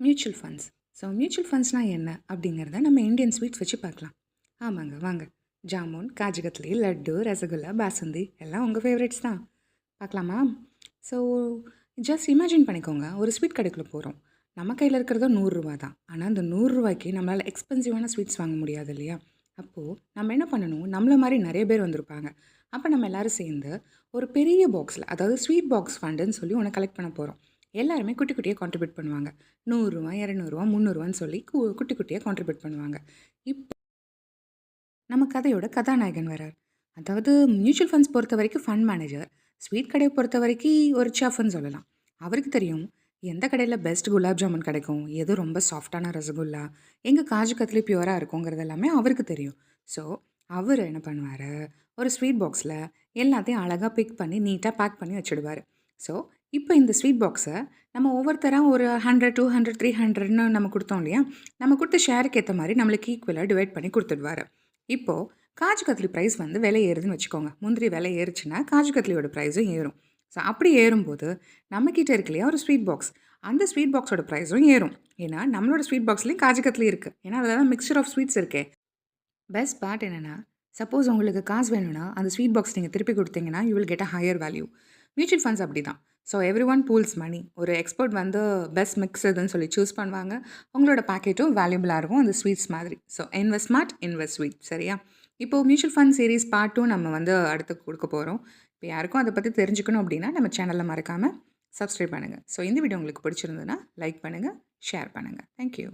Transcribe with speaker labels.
Speaker 1: Mutual funds so mutual ஃபண்ட்ஸ்னால் என்ன? அப்படிங்கிறத நம்ம இந்தியன் ஸ்வீட்ஸ் வச்சு பார்க்கலாம். ஆமாங்க வாங்க. ஜாமுன் காஜு கத்லி லட்டு ரசகுல்லா பாசந்தி எல்லாம் உங்கள் ஃபேவரட்ஸ் தான். பார்க்கலாமா? ஸோ ஜஸ்ட் இமேஜின் பண்ணிக்கோங்க. ஒரு ஸ்வீட் கடைக்குள்ளே போகிறோம் நம்ம கையில் இருக்கிறதோ நூறுரூவா தான். ஆனால் அந்த நூறுரூவாய்க்கு நம்மளால் எக்ஸ்பென்சிவான ஸ்வீட்ஸ் வாங்க முடியாது இல்லையா? அப்போது நம்ம என்ன பண்ணணும்? நம்மளை மாதிரி நிறைய பேர் வந்திருப்பாங்க. அப்போ நம்ம எல்லோரும் சேர்ந்து ஒரு பெரிய பாக்ஸில் அதாவது ஸ்வீட் பாக்ஸ் ஃபண்டுன்னு சொல்லி ஒன்று கலெக்ட் பண்ண போகிறோம் எல்லாருமே குட்டி குட்டியாக கான்ட்ரிபியூட் பண்ணுவாங்க. நூறுரூவா இரநூறுவா முந்நூறுவான்னு சொல்லி கு குட்டி குட்டியாக கான்ட்ரிபியூட் பண்ணுவாங்க. இப்போ நம்ம கதையோட கதாநாயகன் வரார் அதாவது மியூச்சுவல் ஃபண்ட்ஸ் பொறுத்த வரைக்கும் ஃபண்ட் மேனேஜர் ஸ்வீட் கடையை பொறுத்த வரைக்கும் ஒரு செஃப்னு சொல்லலாம். அவருக்கு தெரியும் எந்த கடையில் பெஸ்ட் குலாப் ஜாமுன் கிடைக்கும் எது ரொம்ப சாஃப்டான ரசகுல்லா எங்கள் காஜு கத்லி பியூராக இருக்குங்கிறது எல்லாமே அவருக்கு தெரியும். ஸோ அவர் என்ன பண்ணுவார்? ஒரு ஸ்வீட் பாக்ஸில் எல்லாத்தையும் அழகாக பிக் பண்ணி நீட்டாக பேக் பண்ணி வச்சுடுவார். ஸோ இப்போ இந்த ஸ்வீட் பாக்ஸை நம்ம ஒவ்வொருத்தராக ஒரு ஹண்ட்ரட் டூ ஹண்ட்ரட் த்ரீ ஹண்ட்ரட்னு நம்ம கொடுத்தோம் இல்லையா? நம்ம கொடுத்த ஷேருக்கு ஏற்ற மாதிரி நம்மளுக்கு ஈக்குவலாக டிவைட் பண்ணி கொடுத்துடுவார். இப்போது காஜு கத்லி ப்ரைஸ் வந்து விலை ஏறுதுன்னு வச்சுக்கோங்க. முந்திரி விலை ஏறுச்சுன்னா காஜு கத்லியோட ப்ரைஸும் ஏறும். ஸோ அப்படி ஏறும்போது நம்மக்கிட்ட இருக்கு இல்லையா ஒரு ஸ்வீட் பாக்ஸ் அந்த ஸ்வீட் பாக்ஸோட ப்ரைஸும் ஏறும். ஏன்னா நம்மளோட ஸ்வீட் பாக்ஸ்லேயும் காஜு கத்லி இருக்குது ஏன்னா அதில் தான் மிக்சர் ஆஃப் ஸ்வீட்ஸ் இருக்கே. பெஸ்ட் பார்ட் என்னென்னா சப்போஸ் உங்களுக்கு காசு வேணும்னா அந்த ஸ்வீட் பாக்ஸ் நீங்கள் திருப்பி கொடுத்தீங்கன்னா you will get a higher value mutual funds அப்படி தான் so every one pools money ஒரு எக்ஸ்பர்ட் வந்து பெஸ்ட் மிக்ஸ் இதுன்னு சொல்லி சூஸ் பண்ணுவாங்க. உங்களோட பேக்கெட்டும் வேல்யூபிளாக இருக்கும். அந்த ஸ்வீட்ஸ் மாதிரி. So invest smart invest sweet சரியா? இப்போது மியூச்சுவல் ஃபண்ட் சீரீஸ் பார்ட்டும் நம்ம வந்து அடுத்து கொடுக்க போகிறோம் இப்போ யாருக்கும் அதை பற்றி தெரிஞ்சுக்கணும் அப்படின்னா நம்ம சேனலில் மறக்காமல் சப்ஸ்கிரைப் பண்ணுங்கள் ஸோ இந்த வீடியோ உங்களுக்கு பிடிச்சிருந்ததுன்னா லைக் பண்ணுங்கள் ஷேர் பண்ணுங்கள் தேங்க்யூ